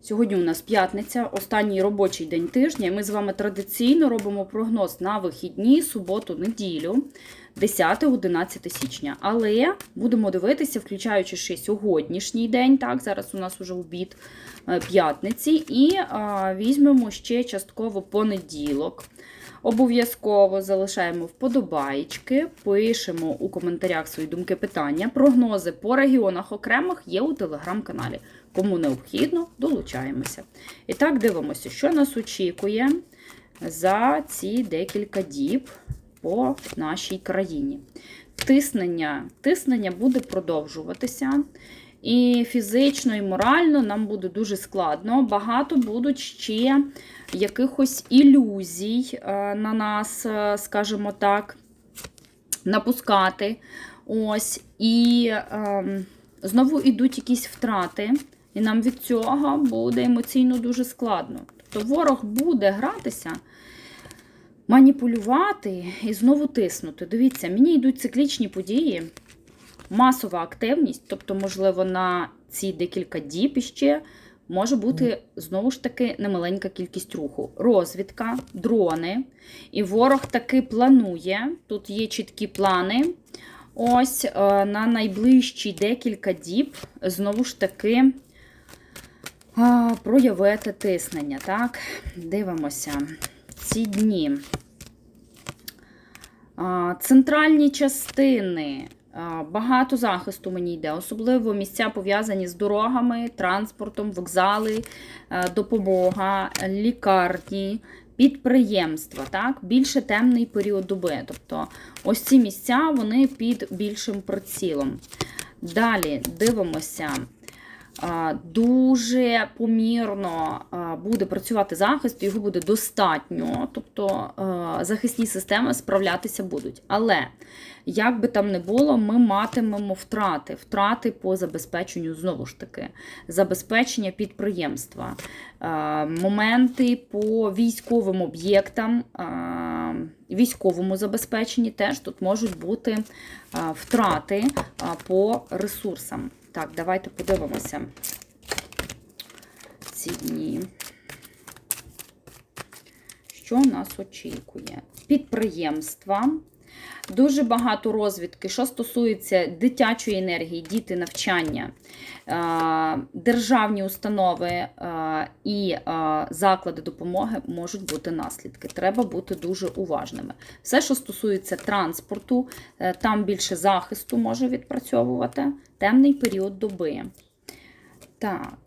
Сьогодні у нас п'ятниця, останній робочий день тижня. Ми з вами традиційно робимо прогноз на вихідні, суботу, неділю, 10-11 січня. Але будемо дивитися, включаючи ще сьогоднішній день. Так, зараз у нас уже обід е, п'ятниці, і а, візьмемо ще частково понеділок. Обов'язково залишаємо вподобайки, пишемо у коментарях свої думки питання. Прогнози по регіонах окремих є у телеграм-каналі. Кому необхідно, долучаємося. І так, дивимося, що нас очікує за ці декілька діб по нашій країні. Тиснення, тиснення буде продовжуватися. І фізично, і морально нам буде дуже складно. Багато будуть ще якихось ілюзій е, на нас, е, скажімо так, напускати. Ось. І е, знову йдуть якісь втрати. І нам від цього буде емоційно дуже складно. Тобто ворог буде гратися, маніпулювати і знову тиснути. Дивіться, мені йдуть циклічні події, масова активність, тобто, можливо, на ці декілька діб іще може бути знову ж таки немаленька кількість руху. Розвідка, дрони. І ворог таки планує. Тут є чіткі плани. Ось е, на найближчі декілька діб знову ж таки а, проявити тиснення. Так, дивимося. Ці дні. Центральні частини. А, Багато захисту мені йде, особливо місця пов'язані з дорогами, транспортом, вокзали, е, допомога, лікарні, підприємства. Так? Більше темний період доби. Тобто ось ці місця вони під більшим прицілом. Далі дивимося. Дуже помірно буде працювати захист, його буде достатньо, тобто захисні системи справлятися будуть. Але, як би там не було, ми матимемо втрати. Втрати по забезпеченню, знову ж таки, забезпечення підприємства, моменти по військовим об'єктам, військовому забезпеченні теж тут можуть бути втрати по ресурсам. Так, давайте подивимося ці дні. Що нас очікує? Підприємства. Дуже багато розвідки, що стосується дитячої енергії, діти, навчання, державні установи е, і е, заклади допомоги можуть бути наслідки. Треба бути дуже уважними. Все, що стосується транспорту, е, там більше захисту може відпрацьовувати темний період доби. Так,